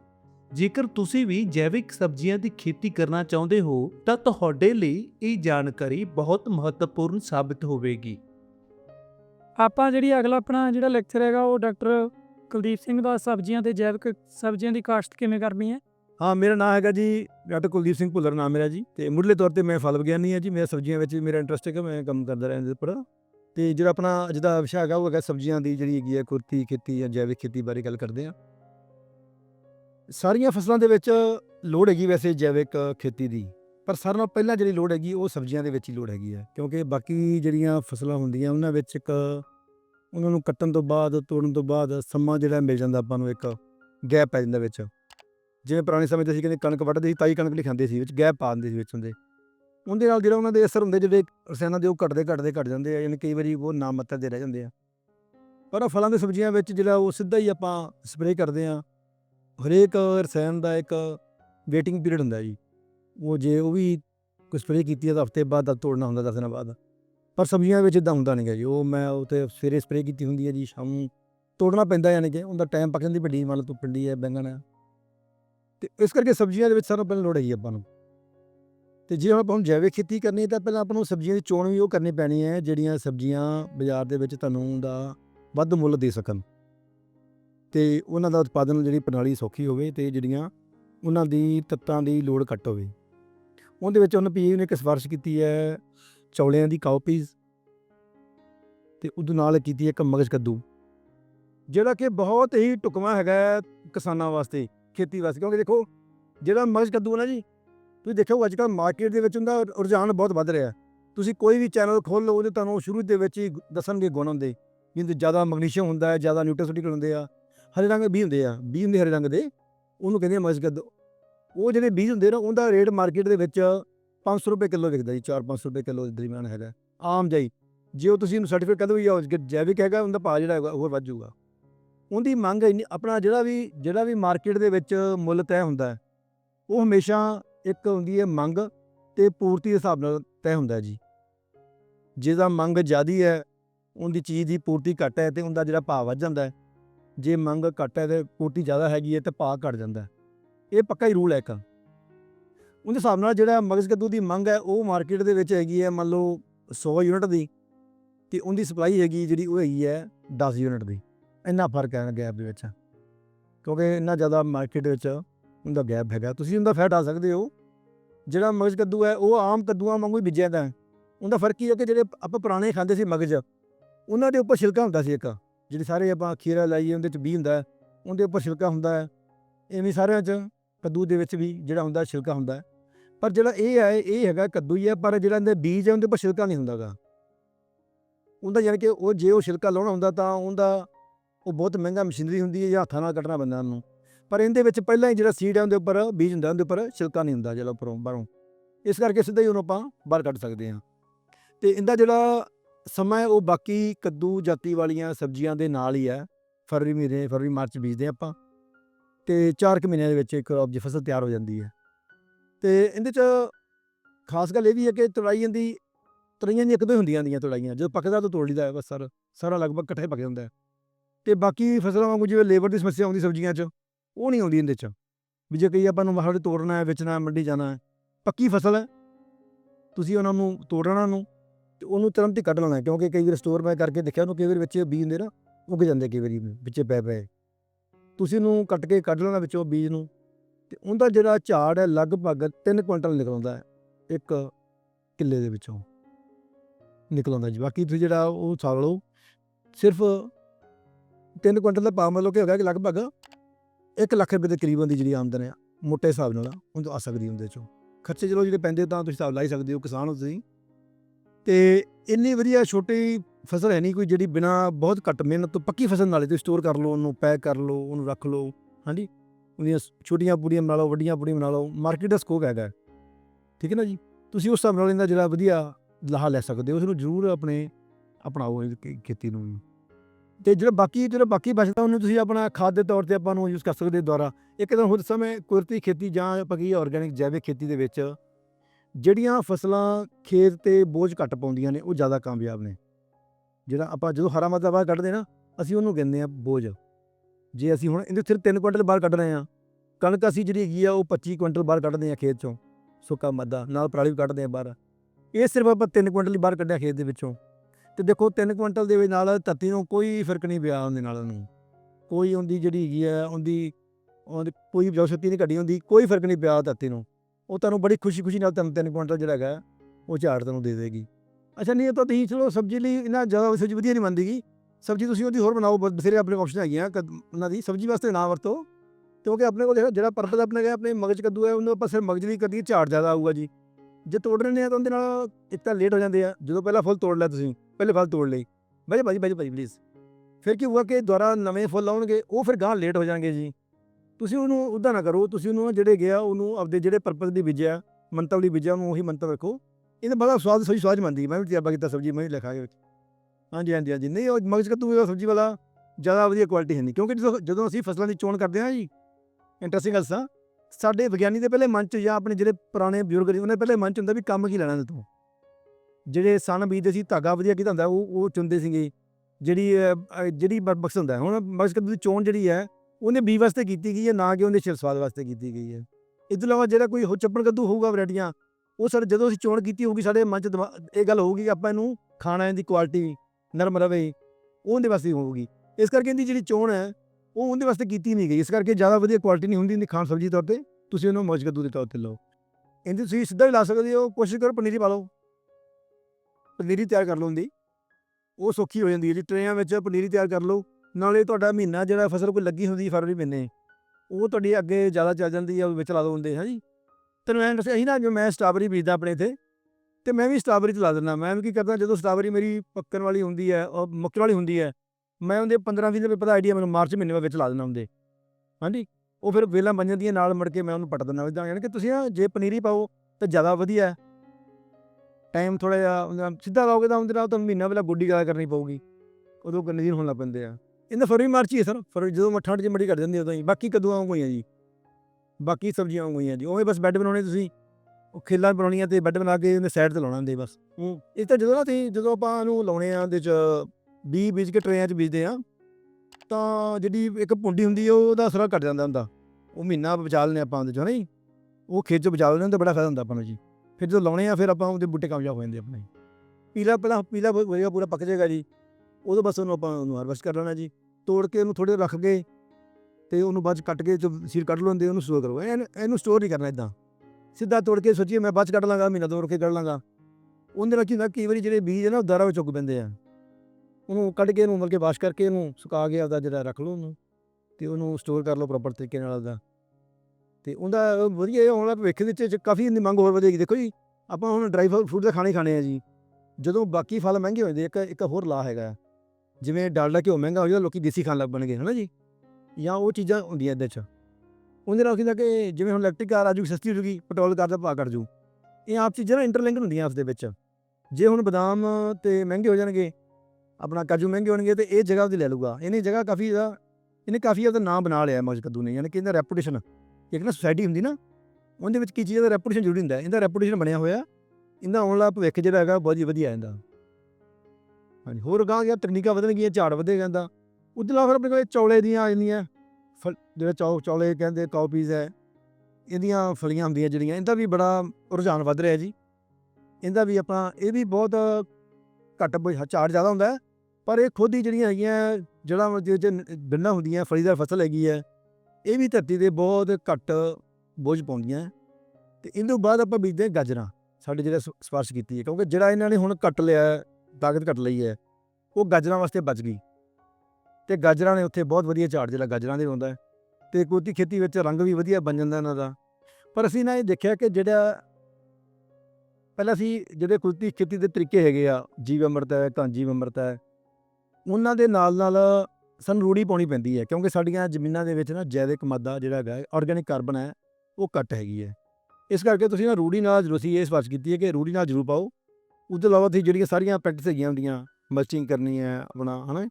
ਜੇਕਰ ਤੁਸੀਂ ਵੀ ਜੈਵਿਕ ਸਬਜ਼ੀਆਂ ਦੀ ਖੇਤੀ ਕਰਨਾ ਚਾਹੁੰਦੇ ਹੋ ਤਾਂ ਤੁਹਾਡੇ ਲਈ ਇਹ ਜਾਣਕਾਰੀ ਬਹੁਤ ਮਹੱਤਵਪੂਰਨ ਸਾਬਿਤ ਹੋਵੇਗੀ। ਆਪਾਂ ਜਿਹੜੀ ਅਗਲਾ ਆਪਣਾ ਜਿਹੜਾ ਲੈਕਚਰ ਹੈਗਾ ਉਹ ਡਾਕਟਰ ਕੁਲਦੀਪ ਸਿੰਘ ਦਾ ਸਬਜ਼ੀਆਂ ਤੇ ਜੈਵਿਕ ਸਬਜ਼ੀਆਂ ਦੀ ਕਾਸ਼ਤ ਕਿਵੇਂ ਕਰਨੀ ਹੈ? ਹਾਂ ਮੇਰਾ ਨਾਮ ਹੈਗਾ ਜੀ ਡਾਕਟਰ ਕੁਲਦੀਪ ਸਿੰਘ ਭੁੱਲਰ ਨਾਮ ਮੇਰਾ ਜੀ। ਤੇ ਮੁੱਢਲੇ ਤੌਰ ਤੇ ਮੈਂ ਫਲ ਵਿਗਿਆਨੀ ਹਾਂ ਜੀ ਮੇਰਾ ਸਬਜ਼ੀਆਂ ਵਿੱਚ ਮੇਰਾ ਇੰਟਰਸਟ ਹੈਗਾ ਮੈਂ ਕੰਮ ਕਰਦਾ ਰਹਿੰਦਾ ਇਹਦੇ ਉੱਪਰ। ਤੇ ਜਿਹੜਾ ਆਪਣਾ ਅੱਜ ਦਾ ਵਿਸ਼ਾ ਹੈਗਾ ਉਹ ਹੈਗਾ ਸਬਜ਼ੀਆਂ ਦੀ ਜਿਹੜੀ ਹੈਗੀ ਹੈ ਕੁਰਤੀ ਖੇਤੀ ਜਾਂ ਜੈਵਿਕ ਖੇਤੀ ਬਾਰੇ ਗੱਲ ਕਰਦੇ ਹਾਂ। ਸਾਰੀਆਂ ਫਸਲਾਂ ਦੇ ਵਿੱਚ ਲੋੜ ਹੈਗੀ ਵੈਸੇ ਜੈਵਿਕ ਖੇਤੀ ਦੀ, ਪਰ ਸਾਰਿਆਂ ਨਾਲੋਂ ਪਹਿਲਾਂ ਜਿਹੜੀ ਲੋੜ ਹੈਗੀ ਉਹ ਸਬਜ਼ੀਆਂ ਦੇ ਵਿੱਚ ਹੀ ਲੋੜ ਹੈਗੀ ਹੈ, ਕਿਉਂਕਿ ਬਾਕੀ ਜਿਹੜੀਆਂ ਫਸਲਾਂ ਹੁੰਦੀਆਂ ਉਹਨਾਂ ਵਿੱਚ ਇੱਕ ਉਹਨਾਂ ਨੂੰ ਕੱਟਣ ਤੋਂ ਬਾਅਦ, ਤੋੜਨ ਤੋਂ ਬਾਅਦ ਸਮਾਂ ਜਿਹੜਾ ਮਿਲ ਜਾਂਦਾ ਆਪਾਂ ਨੂੰ ਇੱਕ ਗੈਪ ਪੈ ਜਾਂਦਾ ਵਿੱਚ। ਜਿਵੇਂ ਪੁਰਾਣੇ ਸਮੇਂ 'ਚ ਅਸੀਂ ਕਹਿੰਦੇ ਕਣਕ ਵੱਢਦੇ ਸੀ ਤਾਈ ਕਣਕ ਲਿਖਾਉਂਦੇ ਸੀ, ਵਿੱਚ ਗੈਪ ਪਾ ਦਿੰਦੇ ਸੀ ਵਿੱਚ ਹੁੰਦੇ। ਉਹਦੇ ਨਾਲ ਜਿਹੜਾ ਉਹਨਾਂ ਦੇ ਅਸਰ ਹੁੰਦੇ ਜਿਹੜੇ ਰਸਾਇਣਾਂ ਦੇ ਉਹ ਘਟਦੇ ਘਟਦੇ ਘਟ ਜਾਂਦੇ ਆ, ਯਾਨੀ ਕਈ ਵਾਰੀ ਉਹ ਨਾ ਮੱਤਰ ਦੇ ਰਹਿ ਜਾਂਦੇ ਆ। ਪਰ ਫਲਾਂ ਦੇ ਸਬਜ਼ੀਆਂ ਵਿੱਚ ਜਿਹੜਾ ਉਹ ਸਿੱਧਾ ਹੀ ਆਪਾਂ ਸਪਰੇਅ ਕਰਦੇ ਆ ਹਰੇਕ ਰਸਾਇਣ ਦਾ ਇੱਕ ਵੇਟਿੰਗ ਪੀਰੀਅਡ ਹੁੰਦਾ ਜੀ। ਉਹ ਜੇ ਉਹ ਵੀ ਕੋਈ ਸਪਰੇਅ ਕੀਤੀ ਹੈ ਤਾਂ ਹਫ਼ਤੇ ਬਾਅਦ ਦਾ ਤੋੜਨਾ ਹੁੰਦਾ, ਦਸ ਦਿਨਾਂ ਬਾਅਦ। ਪਰ ਸਬਜ਼ੀਆਂ ਵਿੱਚ ਇਦਾਂ ਹੁੰਦਾ ਨਹੀਂ ਗਾ ਜੀ। ਉਹ ਮੈਂ ਉਹ ਤੇ ਸਵੇਰੇ ਸਪਰੇਅ ਕੀਤੀ ਹੁੰਦੀ ਹੈ ਜੀ, ਸ਼ਾਮ ਨੂੰ ਤੋੜਨਾ ਪੈਂਦਾ ਯਾਨੀ ਕਿ ਉਹਦਾ ਟਾਈਮ ਪੱਕਣ ਦੀ ਵੱਡੀ ਮੰਨ ਲਓ ਤੂੰ ਪਿੰਡੀ ਹੈ ਬੈਂਗਣ ਹੈ ਤੇ ਇਸ ਕਰਕੇ ਸਬਜ਼ੀਆਂ ਦੇ ਵਿੱਚ ਸਾਰਾ ਪਹਿਲਾਂ ਲੋੜ ਹੈਗੀ ਆਪਾਂ ਨੂੰ। ਤੇ ਜੇ ਆਪਾਂ ਹੁਣ ਜੈਵਿਕ ਖੇਤੀ ਕਰਨੀ ਹੈ ਤਾਂ ਪਹਿਲਾਂ ਆਪਾਂ ਨੂੰ ਸਬਜ਼ੀਆਂ ਦੀ ਚੋਣ ਵੀ ਉਹ ਕਰਨੀ ਪੈਣੀ ਹੈ, ਜਿਹੜੀਆਂ ਸਬਜ਼ੀਆਂ ਬਾਜ਼ਾਰ ਦੇ ਵਿੱਚ ਤੁਹਾਨੂੰ ਦਾ ਵੱਧ ਮੁੱਲ ਦੇ ਸਕਣ। ਤੇ ਉਹਨਾਂ ਦਾ ਉਤਪਾਦਨ ਜਿਹੜੀ ਪ੍ਰਣਾਲੀ ਸੌਖੀ ਹੋਵੇ ਤੇ ਜਿਹੜੀਆਂ ਉਹਨਾਂ ਦੀ ਤੱਤਾਂ ਦੀ ਲੋੜ ਘੱਟ ਹੋਵੇ। ਉਹਦੇ ਵਿੱਚ ਉਹਨੇ ਪੀਏ ਨੇ ਇੱਕ ਸਿਫਾਰਿਸ਼ ਕੀਤੀ ਹੈ ਚੌਲਿਆਂ ਦੀ ਕਾਉਪੀਜ਼ ਤੇ ਉਹਦੇ ਨਾਲ ਕੀਤੀ ਇੱਕ ਮਗਜ ਕੱਦੂ। ਜਿਹੜਾ ਕਿ ਬਹੁਤ ਹੀ ਟੁਕਮਾ ਹੈਗਾ ਹੈ ਕਿਸਾਨਾਂ ਵਾਸਤੇ, ਖੇਤੀ ਵਾਸਤੇ, ਕਿਉਂਕਿ ਦੇਖੋ ਜਿਹੜਾ ਮਗਜ ਕੱਦੂ ਹੈ ਨਾ ਜੀ, ਤੁਸੀਂ ਦੇਖੋ ਅੱਜ ਕੱਲ੍ਹ ਮਾਰਕੀਟ ਦੇ ਵਿੱਚ ਉਹਦਾ ਰੁਝਾਨ ਬਹੁਤ ਵੱਧ ਰਿਹਾ ਤੁਸੀਂ ਕੋਈ ਵੀ ਚੈਨਲ ਖੋਲ ਲਓ, ਉਹਦੇ ਤੁਹਾਨੂੰ ਸ਼ੁਰੂ ਦੇ ਵਿੱਚ ਹੀ ਦੱਸਣਗੇ ਗੁਣ ਹੁੰਦੇ ਜਿੰਦੇ ਜ਼ਿਆਦਾ ਮੈਗਨੀਸ਼ੀਅਮ ਹੁੰਦਾ ਹੈ, ਜ਼ਿਆਦਾ ਨਿਊਟ੍ਰੀਸੈਂਟਿਕ ਹੁੰਦੇ ਆ। ਹਰੇ ਰੰਗ ਦੇ ਬੀਜ ਹੁੰਦੇ ਆ, ਬੀਜ ਹੁੰਦੇ ਹਰੇ ਰੰਗ ਦੇ, ਉਹਨੂੰ ਕਹਿੰਦੇ ਆ ਮਗਜ ਉਹ ਜਿਹੜੇ ਬੀਜ ਹੁੰਦੇ ਨਾ, ਉਹਦਾ ਰੇਟ ਮਾਰਕੀਟ ਦੇ ਵਿੱਚ 500 ਰੁਪਏ ਕਿਲੋ ਵਿਕਦਾ ਜੀ 4-500 ਰੁਪਏ ਕਿਲੋ ਦੇ ਦਰਮਿਆਨ ਹੈਗਾ। ਆਮ ਜਾਈ, ਜੇ ਉਹ ਤੁਸੀਂ ਇਹਨੂੰ ਸਰਟੀਫਿਕੇਟ ਕਰ ਦੋ ਜਾਂ ਜੈਵਿਕ ਹੈਗਾ, ਉਹਦਾ ਭਾਅ ਜਿਹੜਾ ਹੈਗਾ ਹੋਰ ਵੱਧ ਜਾਊਗਾ। ਉਹਦੀ ਮੰਗ ਇੰਨੀ, ਆਪਣਾ ਜਿਹੜਾ ਵੀ ਜਿਹੜਾ ਵੀ ਮਾਰਕੀਟ ਦੇ ਵਿੱਚ ਮੁੱਲ ਤੈਅ ਹੁੰਦਾ ਉਹ ਹਮੇਸ਼ਾ ਇੱਕ ਹੁੰਦੀ ਹੈ ਮੰਗ ਤੇ ਪੂਰਤੀ ਦੇ ਹਿਸਾਬ ਨਾਲ ਤੈਅ ਹੁੰਦਾ ਜੀ। ਜਿਹਦਾ ਮੰਗ ਜ਼ਿਆਦੀ ਹੈ, ਉਹਦੀ ਚੀਜ਼ ਦੀ ਪੂਰਤੀ ਘੱਟ ਹੈ ਤੇ ਉਹਦਾ ਜਿਹੜਾ ਭਾਅ ਵੱਧ ਜਾਂਦਾ ਹੈ ਜੇ ਮੰਗ ਘੱਟ ਹੈ ਤੇ ਕੋਟੀ ਜ਼ਿਆਦਾ ਹੈਗੀ ਹੈ ਤੇ ਭਾਅ ਘਟ ਜਾਂਦਾ ਇਹ ਪੱਕਾ ਹੀ ਰੂਲ ਹੈ ਇੱਕ। ਉਹਦੇ ਹਿਸਾਬ ਨਾਲ ਜਿਹੜਾ ਮਗਜ਼ ਕੱਦੂ ਦੀ ਮੰਗ ਹੈ, ਉਹ ਮਾਰਕੀਟ ਦੇ ਵਿੱਚ ਹੈਗੀ ਹੈ, ਮੰਨ ਲਓ 100 ਯੂਨਿਟ ਦੀ ਤੇ ਉਹਦੀ ਸਪਲਾਈ ਹੈਗੀ ਜਿਹੜੀ ਉਹ ਹੈਗੀ ਹੈ 10 ਯੂਨਿਟ ਦੀ। ਇੰਨਾ ਫ਼ਰਕ ਹੈ ਗੈਪ ਦੇ ਵਿੱਚ। ਕਿਉਂਕਿ ਇੰਨਾ ਜ਼ਿਆਦਾ ਮਾਰਕੀਟ ਵਿੱਚ ਉਹਦਾ ਗੈਪ ਹੈਗਾ। ਤੁਸੀਂ ਉਹਦਾ ਫੈਟ ਆ ਸਕਦੇ ਹੋ। ਜਿਹੜਾ ਮਗਜ਼ ਕੱਦੂ ਹੈ, ਉਹ ਆਮ ਕੱਦੂਆਂ ਵਾਂਗੂ ਹੀ ਬੀਜਿਆ ਦਾ ਉਹਦਾ ਫ਼ਰਕ ਕੀ ਹੈ ਕਿ ਜਿਹੜੇ ਆਪਾਂ ਪੁਰਾਣੇ ਖਾਂਦੇ ਸੀ ਮਗਜ਼, ਉਹਨਾਂ ਦੇ ਉੱਪਰ ਛਿਲਕਾ ਹੁੰਦਾ ਸੀ ਇੱਕ। ਜਿਹੜੇ ਸਾਰੇ ਆਪਾਂ ਖੀਰਾ ਲਾਈਏ, ਉਹਦੇ ਚ ਬੀ ਹੁੰਦਾ ਉਹਦੇ ਉੱਪਰ ਛਿਲਕਾ ਹੁੰਦਾ ਹੈ। ਐਵੇਂ ਸਾਰਿਆਂ 'ਚ ਕੱਦੂ ਦੇ ਵਿੱਚ ਵੀ ਜਿਹੜਾ ਹੁੰਦਾ, ਛਿਲਕਾ ਹੁੰਦਾ ਪਰ ਜਿਹੜਾ ਇਹ ਹੈ, ਇਹ ਹੈਗਾ ਕੱਦੂ ਹੀ ਹੈ, ਪਰ ਜਿਹੜਾ ਇਹਦੇ ਬੀਜ ਹੈ, ਉਹਦੇ ਉੱਪਰ ਛਿਲਕਾ ਨਹੀਂ ਹੁੰਦਾਗਾ। ਉਹਦਾ ਯਾਨੀ ਕਿ ਉਹ ਜੇ ਉਹ ਛਿਲਕਾ ਲਾਉਣਾ ਹੁੰਦਾ ਤਾਂ ਉਹਦਾ, ਉਹ ਬਹੁਤ ਮਹਿੰਗਾ ਮਸ਼ੀਨਰੀ ਹੁੰਦੀ ਹੈ ਜਾਂ ਹੱਥਾਂ ਨਾਲ ਕੱਟਣਾ ਪੈਂਦਾ ਉਹਨੂੰ। ਪਰ ਇਹਦੇ ਵਿੱਚ ਪਹਿਲਾਂ ਹੀ ਜਿਹੜਾ ਸੀਡ ਹੈ, ਉਹਦੇ ਉੱਪਰ ਬੀਜ ਹੁੰਦਾ, ਉਹਦੇ ਉੱਪਰ ਛਿਲਕਾ ਨਹੀਂ ਹੁੰਦਾ ਜਿਹੜਾ ਉੱਪਰੋਂ ਬਾਹਰੋਂ। ਇਸ ਕਰਕੇ ਸਿੱਧਾ ਹੀ ਉਹਨੂੰ ਆਪਾਂ ਬਾਹਰ ਕੱਢ ਸਕਦੇ ਹਾਂ। ਤੇ ਇਹਦਾ ਜਿਹੜਾ ਸਮਾਂ ਉਹ ਬਾਕੀ ਕੱਦੂ ਜਾਤੀ ਵਾਲੀਆਂ ਸਬਜ਼ੀਆਂ ਦੇ ਨਾਲ ਹੀ ਹੈ। ਫਰਵਰੀ ਮਹੀਨੇ, ਫਰਵਰੀ, ਮਾਰਚ ਬੀਜਦੇ ਹਾਂ ਆਪਾਂ ਤੇ 4 ਕੁ ਮਹੀਨਿਆਂ ਦੇ ਵਿੱਚ ਇੱਕ ਕ੍ਰੌਪ ਫਸਲ ਤਿਆਰ ਹੋ ਜਾਂਦੀ ਹੈ। ਤੇ ਇਹਦੇ ਚ ਖਾਸ ਗੱਲ ਇਹ ਵੀ ਹੈ ਕਿ ਤੁੜਾਈ ਦੀ ਤੁੜਾਈਆਂ ਦੀ ਇੱਕ ਦੋ ਹੀ ਹੁੰਦੀਆਂ ਹੁੰਦੀਆਂ ਤੁੜਾਈਆਂ ਜਦੋਂ ਪੱਕਦਾ ਤਾਂ ਤੋੜ ਲਈਦਾ ਬਸ ਸਾਰਾ ਸਾਰਾ ਲਗਭਗ ਇਕੱਠੇ ਪੱਕ ਜਾਂਦਾ ਹੈ। ਤੇ ਬਾਕੀ ਫਸਲਾਂ ਵਾਂਗੂ ਜਿਵੇਂ ਲੇਬਰ ਦੀ ਸਮੱਸਿਆ ਆਉਂਦੀ ਸਬਜ਼ੀਆਂ 'ਚ, ਉਹ ਨਹੀਂ ਆਉਂਦੀ ਇਹਦੇ 'ਚ। ਵੀ ਜੇ ਕਈ ਆਪਾਂ ਨੂੰ ਬਾਹਰ ਤੋੜਨਾ ਹੈ, ਵੇਚਣਾ ਮੰਡੀ ਜਾਣਾ ਹੈ, ਪੱਕੀ ਫਸਲ ਹੈ। ਤੁਸੀਂ ਉਹਨਾਂ ਨੂੰ ਤੋੜਨਾ ਨੂੰ ਤੇ ਉਹਨੂੰ ਤੁਰੰਤ ਹੀ ਕੱਢ ਲੈਣਾ, ਕਿਉਂਕਿ ਕਈ ਵਾਰ ਸਟੋਰ ਮੈਂ ਕਰਕੇ ਦੇਖਿਆ, ਉਹਨੂੰ ਕਈ ਵਾਰ ਵਿੱਚ ਬੀਜ ਹੁੰਦੇ ਨਾ, ਉੱਗ ਜਾਂਦੇ ਕਈ ਵਾਰੀ ਵਿੱਚ ਪੈ ਪਏ ਤੁਸੀਂ ਉਹਨੂੰ ਕੱਟ ਕੇ ਕੱਢ ਲੈਣਾ ਵਿੱਚੋਂ ਬੀਜ ਨੂੰ, ਤੇ ਉਹਦਾ ਜਿਹੜਾ ਝਾੜ ਹੈ ਲਗਭਗ 3 ਕੁਇੰਟਲ ਨਿਕਲ ਆਉਂਦਾ ਹੈ, ਇੱਕ ਕਿੱਲੇ ਦੇ ਵਿੱਚੋਂ ਨਿਕਲ ਆਉਂਦਾ ਜੀ। ਬਾਕੀ ਤੁਸੀਂ ਜਿਹੜਾ ਉਹ ਹਿਸਾਬ ਲਓ, ਸਿਰਫ 3 ਕੁਇੰਟਲ ਦਾ ਪਾ ਮਤਲਬ ਕਿ ਹੋ ਗਿਆ ਕਿ ਲਗਭਗ 1 ਲੱਖ ਰੁਪਏ ਦੇ ਕਰੀਬ ਦੀ ਜਿਹੜੀ ਆਮਦਨ ਹੈ ਮੋਟੇ ਹਿਸਾਬ ਨਾਲ ਉਹ ਆ ਸਕਦੀ ਹੁੰਦੇ ਚੋਂ ਖਰਚੇ ਚਲੋ ਜਿਹੜੇ ਪੈਂਦੇ ਤਾਂ ਤੁਸੀਂ ਹਿਸਾਬ ਲਾ ਹੀ ਸਕਦੇ ਹੋ, ਕਿਸਾਨ ਹੋ ਤੁਸੀਂ। ਤੇ ਇੰਨੀ ਵਧੀਆ ਛੋਟੀ ਫਸਲ ਹੈ ਨਹੀਂ ਕੋਈ ਜਿਹੜੀ ਬਿਨਾ ਬਹੁਤ ਘੱਟ ਮਿਹਨਤ ਤੋਂ ਪੱਕੀ ਫਸਲ ਨਾਲੇ ਤੁਸੀਂ ਸਟੋਰ ਕਰ ਲਓ, ਉਹਨੂੰ ਪੈਕ ਕਰ ਲਓ, ਉਹਨੂੰ ਰੱਖ ਲਓ, ਹਾਂਜੀ? ਉਹਦੀਆਂ ਛੋਟੀਆਂ ਪੂੜੀਆਂ ਬਣਾ ਲਓ, ਵੱਡੀਆਂ ਪੂੜੀਆਂ ਬਣਾ ਲਓ ਮਾਰਕੀਟ ਦਾ ਸਕੋਪ ਹੈਗਾ। ਠੀਕ ਹੈ ਨਾ ਜੀ? ਤੁਸੀਂ ਉਸ ਹਿਸਾਬ ਨਾਲ ਇਹਦਾ ਜਿਹੜਾ ਵਧੀਆ ਲਾਹਾ ਲੈ ਸਕਦੇ ਹੋ ਉਸ ਨੂੰ ਜ਼ਰੂਰ ਆਪਣੇ, ਅਪਣਾਓ ਖੇਤੀ ਨੂੰ ਵੀ। ਤੇ ਜਿਹੜਾ ਬਾਕੀ ਜਿਹੜਾ ਬਾਕੀ ਬਚਦਾ, ਉਹਨੂੰ ਤੁਸੀਂ ਆਪਣਾ ਖਾਦ ਦੇ ਤੌਰ ਤੇ ਆਪਾਂ ਨੂੰ ਯੂਜ਼ ਕਰ ਸਕਦੇ ਹੋ ਦੁਆਰਾ ਇੱਕ ਤਾਂ ਹੋਰ ਸਮੇਂ ਕੁਦਰਤੀ ਖੇਤੀ ਜਾਂ ਆਪਾਂ ਕੀ ਆਰਗੈਨਿਕ ਜੈਵਿਕ ਖੇਤੀ ਦੇ ਵਿੱਚ ਜਿਹੜੀਆਂ ਫਸਲਾਂ ਖੇਤ ਤੇ ਬੋਝ ਘੱਟ ਪਾਉਂਦੀਆਂ ਨੇ, ਉਹ ਜ਼ਿਆਦਾ ਕਾਮਯਾਬ ਨੇ। ਜਿਹੜਾ ਆਪਾਂ ਜਦੋਂ ਹਰਾ ਮਾਦਾ ਬਾਹਰ ਕੱਢਦੇ ਨਾ, ਅਸੀਂ ਉਹਨੂੰ ਕਹਿੰਦੇ ਆ ਬੋਝ। ਜੇ ਅਸੀਂ ਹੁਣ ਇਹਦੇ ਸਿਰ 3 ਕੁਇੰਟਲ ਬਾਹਰ ਕੱਢ ਰਹੇ ਆ ਕਣਕ ਅਸੀਂ ਜਿਹੜੀ ਹੈਗੀ ਆ, ਉਹ 25 ਕੁਇੰਟਲ ਬਾਹਰ ਕੱਢਦੇ ਆ ਖੇਤ ਚੋਂ, ਸੁੱਕਾ ਮਾਦਾ, ਨਾਲ ਪਰਾਲੀ ਵੀ ਕੱਢਦੇ ਆ ਬਾਹਰ। ਇਹ ਸਿਰਫ ਆਪਾਂ 3 ਕੁਇੰਟਲ ਹੀ ਬਾਹਰ ਕੱਢਿਆ ਖੇਤ ਦੇ ਵਿੱਚੋਂ। ਤੇ ਦੇਖੋ 3 ਕੁਇੰਟਲ ਦੇ ਵਿੱਚ ਨਾਲ ਧਰਤੀ ਨੂੰ ਕੋਈ ਫ਼ਰਕ ਨਹੀਂ ਪਿਆ ਉਹਦੇ ਨਾਲ ਉਹਨੂੰ। ਕੋਈ ਉਹਦੀ ਜਿਹੜੀ ਹੈਗੀ ਆ, ਉਹਦੀ ਉਹਦੀ ਕੋਈ ਉਪਜਾਊ ਸ਼ਕਤੀ ਨਹੀਂ ਘਟੀ ਹੁੰਦੀ, ਕੋਈ ਫ਼ਰਕ ਨਹੀਂ ਪਿਆ ਧਰਤੀ ਨੂੰ। ਉਹ ਤੁਹਾਨੂੰ ਬੜੀ ਖੁਸ਼ੀ-ਖੁਸ਼ੀ ਨਾਲ ਤੁਹਾਨੂੰ 3 ਕੁਇੰਟਲ ਜਿਹੜਾ ਹੈਗਾ, ਉਹ ਝਾੜ ਤੁਹਾਨੂੰ ਦੇ ਦੇਗੀ। ਅੱਛਾ, ਨਹੀਂ, ਇਹ ਤਾਂ ਤੁਸੀਂ ਚਲੋ ਸਬਜ਼ੀ ਲਈ ਇਹਨਾਂ ਜ਼ਿਆਦਾ ਸਬਜ਼ੀ ਵਧੀਆ ਨਹੀਂ ਮੰਨਦੀਗੀ ਸਬਜ਼ੀ ਤੁਸੀਂ ਉਹਦੀ ਹੋਰ ਬਣਾਓ ਬਥੇਰੇ ਆਪਣੇ ਆਪਸ਼ਨ ਹੈਗੀਆਂ ਕਦ- ਉਹਨਾਂ ਦੀ। ਸਬਜ਼ੀ ਵਾਸਤੇ ਨਾ ਵਰਤੋ। ਕਿਉਂਕਿ ਆਪਣੇ ਕੋਲ ਜਿਹੜਾ ਜਿਹੜਾ ਪਰਪਸ ਆਪਣੇ ਕੋਲ ਆਪਣੇ ਮਗਜ ਕੱਦੂ ਹੈ, ਉਹਨੂੰ ਆਪਾਂ ਸਿਰ ਮਗਜ ਲਈ ਕਰੀਏ, ਝਾੜ ਜ਼ਿਆਦਾ ਆਊਗਾ ਜੀ। ਜੇ ਤੋੜ ਰਹੇ ਨੇ ਤਾਂ ਉਹਦੇ ਨਾਲ ਇੱਕ ਤਾਂ ਲੇਟ ਹੋ ਜਾਂਦੇ ਆ। ਜਦੋਂ ਪਹਿਲਾਂ ਫੁੱਲ ਤੋੜ ਲਿਆ ਤੁਸੀਂ, ਪਹਿਲੇ ਫਲ ਤੋੜ ਲਈ ਬਾਈ ਭਾਜੀ ਬਾਈ ਭਾਜੀ ਪਲੀਜ਼ ਫਿਰ ਕੀ ਹੋਊਗਾ ਕਿ ਦੁਬਾਰਾ ਨਵੇਂ ਫੁੱਲ ਆਉਣਗੇ, ਉਹ ਫਿਰ ਗਾਂ ਲੇਟ ਹੋ ਜਾਣਗੇ ਜੀ। ਤੁਸੀਂ ਉਹਨੂੰ ਉੱਦਾਂ ਨਾ ਕਰੋ, ਤੁਸੀਂ ਉਹਨੂੰ ਜਿਹੜੇ ਗਿਆ, ਉਹਨੂੰ ਆਪਦੇ ਜਿਹੜੇ ਪਰਪਸ ਦੀ ਬੀਜਿਆ, ਮੰਤਵ ਲਈ ਬੀਜਿਆ, ਉਹਨੂੰ ਉਹੀ ਮੰਤਵ ਰੱਖੋ। ਇਹਦਾ ਬੜਾ ਸਵਾਦ, ਸਹੀ ਸਵਾਦ ਮੰਦੀ ਮੈਂ ਵੀ ਤਜਰਬਾ ਕੀਤਾ ਸਬਜ਼ੀ, ਮੈਂ ਵੀ ਲਿਖਾਂਗੇ। ਹਾਂਜੀ ਹਾਂਜੀ ਹਾਂਜੀ। ਨਹੀਂ, ਉਹ ਮਗਜ ਕੱਦੂ ਦਾ ਸਬਜ਼ੀ ਵਾਲਾ ਜ਼ਿਆਦਾ ਵਧੀਆ ਕੁਆਲਿਟੀ ਹੈ ਨਹੀਂ। ਕਿਉਂਕਿ ਜਦੋਂ ਜਦੋਂ ਅਸੀਂ ਫਸਲਾਂ ਦੀ ਚੋਣ ਕਰਦੇ ਹਾਂ ਜੀ ਇੰਟਰਸਟਿੰਗ ਗੱਲ ਸਾਂ, ਸਾਡੇ ਵਿਗਿਆਨੀ ਦੇ ਪਹਿਲੇ ਮਨ ਚ ਜਾਂ ਆਪਣੇ ਜਿਹੜੇ ਪੁਰਾਣੇ ਬਜ਼ੁਰਗ ਜੀ ਉਹਨਾਂ ਦੇ ਪਹਿਲੇ ਮਨ ਚ ਹੁੰਦਾ ਵੀ ਕੰਮ ਕੀ ਲੈਣਾ ਇਹਦੇ ਤੋਂ। ਜਿਹੜੇ ਸਨ ਬੀਜਦੇ ਸੀ, ਧਾਗਾ ਵਧੀਆ ਕਿਹਦਾ ਹੁੰਦਾ, ਉਹ ਉਹ ਚੁੰਦੇ ਸੀਗੇ। ਜਿਹੜੀ ਜਿਹੜੀ ਬ- ਹੁੰਦਾ, ਹੁਣ ਮਗਜ ਕੱਦੂ ਦੀ ਚੋਣ ਜਿਹੜੀ ਹੈ ਉਹਨੇ ਬੀ ਵਾਸਤੇ ਕੀਤੀ ਗਈ ਹੈ, ਨਾ ਕਿ ਉਹਦੇ ਛਿਲ ਸਵਾਦ ਵਾਸਤੇ ਕੀਤੀ ਗਈ ਹੈ। ਇਸ ਤੋਂ ਇਲਾਵਾ ਜਿਹੜਾ ਕੋਈ ਹੋ ਚੱਪਣ ਕੱਦੂ ਹੋਊਗਾ ਵੈਰਾਈਟੀਆਂ, ਉਹ ਸਰ ਜਦੋਂ ਅਸੀਂ ਚੋਣ ਕੀਤੀ ਹੋਊਗੀ, ਸਾਡੇ ਮਨ ਚ ਦਿਮਾ- ਇਹ ਗੱਲ ਹੋਊਗੀ ਕਿ ਆਪਾਂ ਇਹਨੂੰ ਖਾਣਾ, ਇਹਦੀ ਕੁਆਲਿਟੀ ਨਰਮ ਰਵੇ ਉਹਦੇ ਵਾਸਤੇ ਹੋਊਗੀ। ਇਸ ਕਰਕੇ ਇਹਦੀ ਜਿਹੜੀ ਚੋਣ ਹੈ, ਉਹ ਉਹਦੇ ਵਾਸਤੇ ਕੀਤੀ ਨਹੀਂ ਗਈ। ਇਸ ਕਰਕੇ ਜ਼ਿਆਦਾ ਵਧੀਆ ਕੁਆਲਿਟੀ ਨਹੀਂ ਹੁੰਦੀ, ਇਹਦੀ ਖਾਣ ਸਬਜ਼ੀ ਤੌਰ ਤੇ, ਤੁਸੀਂ ਉਹਨੂੰ ਮੌਜ ਕੱਦੂ ਦੇ ਤੌਰ ਤੇ ਲਓ। ਇਹਦੀ ਤੁਸੀਂ ਸਿੱਧਾ ਵੀ ਲਾ ਸਕਦੇ ਹੋ, ਕੋਸ਼ਿਸ਼ ਕਰੋ ਪਨੀਰੀ ਪਾ ਲਓ। ਪਨੀਰੀ ਤਿਆਰ ਕਰ ਲਓ ਉਹਦੀ। ਉਹ ਸੌਖੀ ਹੋ ਜਾਂਦੀ ਹੈ ਜੀ। ਟਰੇਆਂ ਵਿੱਚ ਪਨੀਰੀ ਤਿਆਰ ਕਰ ਲਓ। ਨਾਲੇ ਤੁਹਾਡਾ ਮਹੀਨਾ ਜਿਹੜਾ ਫਸਲ ਕੋਈ ਲੱਗੀ ਹੁੰਦੀ ਫਰਵਰੀ ਮਹੀਨੇ ਉਹ ਤੁਹਾਡੀ ਅੱਗੇ ਜ਼ਿਆਦਾ ਚੱਲ ਜਾਂਦੀ ਹੈ ਵਿੱਚ ਲਾ ਦੋ ਹੁੰਦੇ, ਹੈ ਜੀ। ਤੈਨੂੰ ਐਂ ਦੱਸਿਆ ਸੀ ਨਾ ਜੋ ਮੈਂ ਸਟ੍ਰਾਬੇਰੀ ਬੀਜਦਾ ਆਪਣੇ ਇੱਥੇ, ਤੇ ਮੈਂ ਵੀ ਸਟ੍ਰਾਬੇਰੀ ਚ ਲਾ ਦਿੰਦਾ। ਮੈਂ ਵੀ ਕੀ ਕਰਦਾ, ਜਦੋਂ ਸਟ੍ਰਾਬੇਰੀ ਮੇਰੀ ਪੱਕਣ ਵਾਲੀ ਹੁੰਦੀ ਹੈ ਔਰ ਮੁੱਕਣ ਵਾਲੀ ਹੁੰਦੀ ਹੈ, ਮੈਂ ਉਹਦੇ 15 20 ਦਿਨ ਪਹਿਲਾਂ ਆਈਡੀਆ ਮੈਨੂੰ ਮਾਰਚ ਮਹੀਨੇ ਵਿੱਚ ਲਾ ਦਿੰਦਾ ਹੁੰਦੇ ਹਾਂਜੀ ਉਹ ਫਿਰ ਵੇਲਾਂ ਬਣ ਜਾਂਦੀਆਂ, ਨਾਲ ਮੜ ਕੇ ਮੈਂ ਉਹਨੂੰ ਪੱਟ ਦਿੰਦਾ। ਇਦਾਂ ਯਾਨੀ ਕਿ ਤੁਸੀਂ ਨਾ ਜੇ ਪਨੀਰੀ ਪਾਓ, ਤਾਂ ਜ਼ਿਆਦਾ ਵਧੀਆ। ਟਾਈਮ ਥੋੜਾ ਜਿਹਾ ਸਿੱਧਾ ਲਾਓਗੇ ਤਾਂ ਉਹਦੇ ਨਾਲ ਤੁਹਾਨੂੰ ਮਹੀਨਾ ਪਹਿਲਾਂ ਗੁੱਡੀ ਜ਼ਿਆਦਾ ਕਰਨੀ ਪਊਗੀ। ਉਦੋਂ ਕੰਨਜ਼ੀਰ ਹੋਣ ਲੱਗ ਪੈਂਦੇ ਆ। ਇਹਦਾ ਫਰਵਰੀ ਮਾਰਚ ਹੀ ਹੈ ਸਰ। ਫਰਵਰੀ ਜਦੋਂ ਮੈਂ ਠੰਡ 'ਚ ਮੜੀ ਕੱਢ ਦਿੰਦੀ ਉਦੋਂ ਹੀ। ਬਾਕੀ ਕਦੋਂ ਆਉਂ ਗਈਆਂ ਜੀ? ਬਾਕੀ ਸਬਜ਼ੀਆਂ ਆਉਂ ਗਈਆਂ ਜੀ। ਉਵੇਂ ਬਸ ਬੈੱਡ ਬਣਾਉਣੇ ਤੁਸੀਂ। ਉਹ ਖੇਲਾਂ ਬਣਾਉਣੀਆਂ ਤੇ ਬੈੱਡ ਬਣਾ ਕੇ ਉਹਨੇ ਸਾਈਡ ਤੇ ਲਾਉਣਾ ਹੁੰਦੇ ਬਸ। ਹੂੰ। ਇਹ ਤਾਂ ਜਦੋਂ ਨਾ ਤੁਸੀਂ ਜਦੋਂ ਆਪਾਂ ਇਹਨੂੰ ਲਾਉਣੇ ਆ ਉਹਦੇ 'ਚ ਬੀ ਬੀਜ ਕੇ ਟਰੇਆਂ 'ਚ ਬੀਜਦੇ ਆ ਤਾਂ ਜਿਹੜੀ ਇੱਕ ਪੁੰਡੀ ਹੁੰਦੀ ਆ ਉਹਦਾ ਅਸਰ ਘਟ ਜਾਂਦਾ ਹੁੰਦਾ। ਉਹ ਮਹੀਨਾ ਬਚਾ ਲੈਂਦੇ ਆਪਾਂ ਉਹਦੇ 'ਚੋਂ ਨਹੀਂ? ਉਹ ਖੇਤ 'ਚ ਬਚਾ ਲੈਂਦੇ ਤਾਂ ਬੜਾ ਫਾਇਦਾ ਹੁੰਦਾ ਆਪਾਂ ਨੂੰ ਜੀ। ਫਿਰ ਜਦੋਂ ਲਾਉਣੇ ਆ ਫਿਰ ਆਪਾਂ ਉਹਦੇ ਬੂਟੇ ਕਾਮਯਾਬ ਹੋ ਜਾਂਦੇ ਆਪਣੇ। ਪੀਲਾ ਪਹਿਲਾਂ ਪੀਲਾ ਹੋ ਜਾਏਗਾ ਪੂਰਾ ਪੱਕ ਜਾਏਗਾ ਜੀ। ਉਦੋਂ ਬਸ ਉਹਨੂੰ ਆਪਾਂ ਉਹਨੂੰ ਹਾਰਵੈਸਟ ਕਰ ਲੈਣਾ ਜੀ। ਤੋੜ ਕੇ ਉਹਨੂੰ ਥੋੜੇ ਰੱਖ ਕੇ ਤੇ ਉਹਨੂੰ ਬਾਅਦ ਕੱਟ ਕੇ ਜੋ ਸੀਰ ਕੱਢ ਲੈਂਦੇ ਉਹਨੂੰ ਸਟੋਰ ਕਰੋ। ਇਹਨੂੰ ਇਹਨੂੰ ਸਟੋਰ ਨਹੀਂ ਕਰਨਾ ਇਦਾਂ ਸਿੱਧਾ ਤੋੜ ਕੇ ਸੋਚੀਏ ਮੈਂ ਬਾਅਦ 'ਚ ਕੱਢ ਲਾਂਗਾ, ਮਹੀਨਾ ਤੋੜ ਕੇ ਕੱਢ ਲਾਂਗਾ। ਉਹਦੇ ਨਾਲ ਕੀ ਹੁੰਦਾ, ਕਈ ਵਾਰੀ ਜਿਹੜੇ ਬੀਜ ਹੈ ਨਾ, ਉਹ ਦਾਰਾ ਵਿੱਚ ਚੁੱਕ ਪੈਂਦੇ ਆ। ਉਹਨੂੰ ਕੱਢ ਕੇ ਇਹਨੂੰ ਮਤਲਬ ਕੇ ਵਾਸ਼ ਕਰਕੇ ਇਹਨੂੰ ਸੁਕਾ ਕੇ ਆਪਦਾ ਜਿਹੜਾ ਰੱਖ ਲਓ ਉਹਨੂੰ ਤੇ ਉਹਨੂੰ ਸਟੋਰ ਕਰ ਲਓ ਪ੍ਰੋਪਰ ਤਰੀਕੇ ਨਾਲ ਉਹਦਾ ਤੇ ਉਹਦਾ ਵਧੀਆ ਇਹ ਹੋਣਾ ਭਵਿੱਖ ਦੇ ਵਿੱਚ ਕਾਫੀ ਇੰਨੀ ਮੰਗ ਹੋਰ ਵਧੇਗੀ। ਦੇਖੋ ਜੀ, ਆਪਾਂ ਹੁਣ ਡਰਾਈ ਫਰੂਟ ਦਾ ਖਾਣੇ ਖਾਣੇ ਆ ਜੀ। ਜਦੋਂ ਬਾਕੀ ਫਲ ਮਹਿੰਗੇ ਹੋ ਜਾਂਦੇ, ਇੱਕ ਇੱਕ ਹੋਰ ਲਾ ਹੈਗਾ। ਜਿਵੇਂ ਡਾਲਡਾ ਘਿਓ ਮਹਿੰਗਾ ਹੋ ਜਾਂਦਾ ਲੋਕੀ ਦੇਸੀ ਖਾਣ ਲੱਗ ਪਣਗੇ, ਹਨਾ ਜੀ? ਜਾਂ ਉਹ ਚੀਜ਼ਾਂ ਹੁੰਦੀਆਂ ਇਹਦੇ 'ਚ। ਉਹਦੇ ਨਾਲ ਕਿੰਦਾ ਕਿ ਜਿਵੇਂ ਹੁਣ ਇਲੈਕਟ੍ਰਿਕ ਕਾਰ ਆ ਜੂ ਸਸਤੀ ਹੋ ਜੂਗੀ ਪੈਟਰੋਲ ਕਾਰ ਦਾ ਭਾਅ ਘੱਟ ਜੂ। ਇਹ ਆਪ ਚੀਜ਼ਾਂ ਨਾ ਇੰਟਰਲਿੰਕ ਹੁੰਦੀਆਂ ਆਪਸ ਦੇ ਵਿੱਚ। ਜੇ ਹੁਣ ਬਦਾਮ ਤੇ ਮਹਿੰਗੇ ਹੋ ਜਾਣਗੇ, ਆਪਣਾ ਕਾਜੂ ਮਹਿੰਗੇ ਹੋਣਗੇ, ਤੇ ਇਹ ਜਗ੍ਹਾ ਉਹਦੀ ਲੈ ਲੂਗਾ ਇਹਨੇ ਜਗ੍ਹਾ ਕਾਫੀ ਇਹਦਾ, ਇਹਨੇ ਕਾਫੀ ਉਹਦਾ ਨਾਮ ਬਣਾ ਲਿਆ ਮੌਜ ਕੱਦੂ ਨੇ, ਯਾਨੀ ਕਿ ਇਹਦਾ ਰੈਪੂਟੇਸ਼ਨ ਇੱਕ ਨਾ ਸੁਸਾਇਟੀ ਹੁੰਦੀ ਨਾ, ਉਹਦੇ ਵਿੱਚ ਕੀ ਚੀਜ਼ ਦਾ ਰੈਪੂਟੇਸ਼ਨ ਜ਼ਰੂਰੀ ਹੁੰਦਾ ਹੈ। ਇਹਦਾ ਰੈਪੂਟੇਸ਼ਨ ਬਣਿਆ ਹੋਇਆ, ਇਹਦਾ ਆਉਣ ਵਾਲਾ ਭਵਿੱਖ ਜਿਹੜਾ ਹੈਗਾ, ਬਹੁਤ ਹੀ ਵਧੀਆ ਇਹਦਾ ਹਾਂਜੀ, ਹੋਰ ਗਾਂ ਗਿਆ ਤਕਨੀਕਾਂ ਵਧਣਗੀਆਂ, ਝਾੜ ਵਧੇਗਾ ਇਹਦਾ ਉਹਦੇ ਨਾਲ ਫਿਰ ਆਪਣੇ ਕੋਲ ਚੌਲੇ ਦੀਆਂ ਆ ਜਾਂਦੀਆਂ ਫਲ, ਜਿਹੜੇ ਚੌ, ਚੌਲੇ ਕਹਿੰਦੇ ਕਾਪੀਜ਼ ਹੈ ਇਹਦੀਆਂ ਫਲੀਆਂ ਹੁੰਦੀਆਂ ਜਿਹੜੀਆਂ, ਇਹਦਾ ਵੀ ਬੜਾ ਰੁਝਾਨ ਵੱਧ ਰਿਹਾ ਜੀ। ਇਹਦਾ ਵੀ ਆਪਾਂ, ਇਹ ਵੀ ਬਹੁਤ ਘੱਟ ਬ- ਝਾੜ ਜ਼ਿਆਦਾ ਹੁੰਦਾ ਪਰ ਇਹ ਖੁਦ ਹੀ ਜਿਹੜੀਆਂ ਹੈਗੀਆਂ, ਜਿਹੜਾ ਜਿਹਦੇ ਚ ਬਿੰਨਾ ਹੁੰਦੀਆਂ ਫਲੀਦਾਰ ਫਸਲ ਹੈਗੀ ਹੈ ਇਹ ਵੀ ਧਰਤੀ ਤੇ ਬਹੁਤ ਘੱਟ ਬੋਝ ਪਾਉਂਦੀਆਂ ਹੈ। ਤੇ ਇਹਦੇ ਬਾਅਦ ਆਪਾਂ ਬੀਜਦੇ ਹਾਂ ਗਾਜਰਾਂ, ਸਾਡੇ ਜਿਹੜਾ ਸ- ਸਿਫਾਰਿਸ਼ ਕੀਤੀ ਹੈ। ਕਿਉਂਕਿ ਜਿਹੜਾ ਇਹਨਾਂ ਨੇ ਹੁਣ ਕੱਟ ਲਿਆ ਤਾਕਤ ਘੱਟ ਲਈ ਹੈ। ਉਹ ਗਾਜਰਾਂ ਵਾਸਤੇ ਬਚ ਗਈ। ਤੇ ਗਾਜਰਾਂ ਨੇ ਉੱਥੇ ਬਹੁਤ ਵਧੀਆ ਝਾੜ ਜਿਹੜਾ ਗਾਜਰਾਂ ਦੇ ਹੁੰਦਾ ਹੈ ਤੇ ਕੁਦਰਤੀ ਖੇਤੀ ਵਿੱਚ ਰੰਗ ਵੀ ਵਧੀਆ ਬਣ ਜਾਂਦਾ ਇਹਨਾਂ ਦਾ। ਪਰ ਅਸੀਂ ਨਾ ਇਹ ਦੇਖਿਆ ਕਿ ਜਿਹੜਾ ਪਹਿਲਾਂ ਅਸੀਂ ਜਿਹੜੇ ਕੁਦਰਤੀ ਖੇਤੀ ਦੇ ਤਰੀਕੇ ਹੈਗੇ ਆ, ਜੀਵ ਅੰਮ੍ਰਿਤ ਹੈ ਕਾਂਜੀ ਅੰਮ੍ਰਿਤ ਹੈ, ਉਹਨਾਂ ਦੇ ਨਾਲ ਨਾਲ ਸਾਨੂੰ ਰੂੜੀ ਪਾਉਣੀ ਪੈਂਦੀ ਹੈ ਕਿਉਂਕਿ ਸਾਡੀਆਂ ਜ਼ਮੀਨਾਂ ਦੇ ਵਿੱਚ ਨਾ ਜੈਵਿਕ ਮਾਦਾ ਜਿਹੜਾ ਹੈਗਾ ਆਰਗੈਨਿਕ ਕਾਰਬਨ ਹੈ, ਉਹ ਘੱਟ ਹੈਗੀ ਹੈ। ਇਸ ਕਰਕੇ ਤੁਸੀਂ ਨਾ ਰੂੜੀ ਨਾਲ ਜ਼ਰੂਰ ਅਸੀਂ ਇਹ ਸਿਫਾਰਿਸ਼ ਕੀਤੀ ਹੈ ਕਿ ਰੂੜੀ ਨਾਲ ਜ਼ਰੂਰ ਪਾਓ। ਉਸ ਤੋਂ ਇਲਾਵਾ ਤੁਸੀਂ ਜਿਹੜੀਆਂ ਸਾਰੀਆਂ ਪ੍ਰੈਕਟਿਸ ਹੈਗੀਆਂ ਹੁੰਦੀਆਂ ਮਲਚਿੰਗ ਕਰਨੀ ਹੈ ਆਪਣਾ, ਹਨਾ?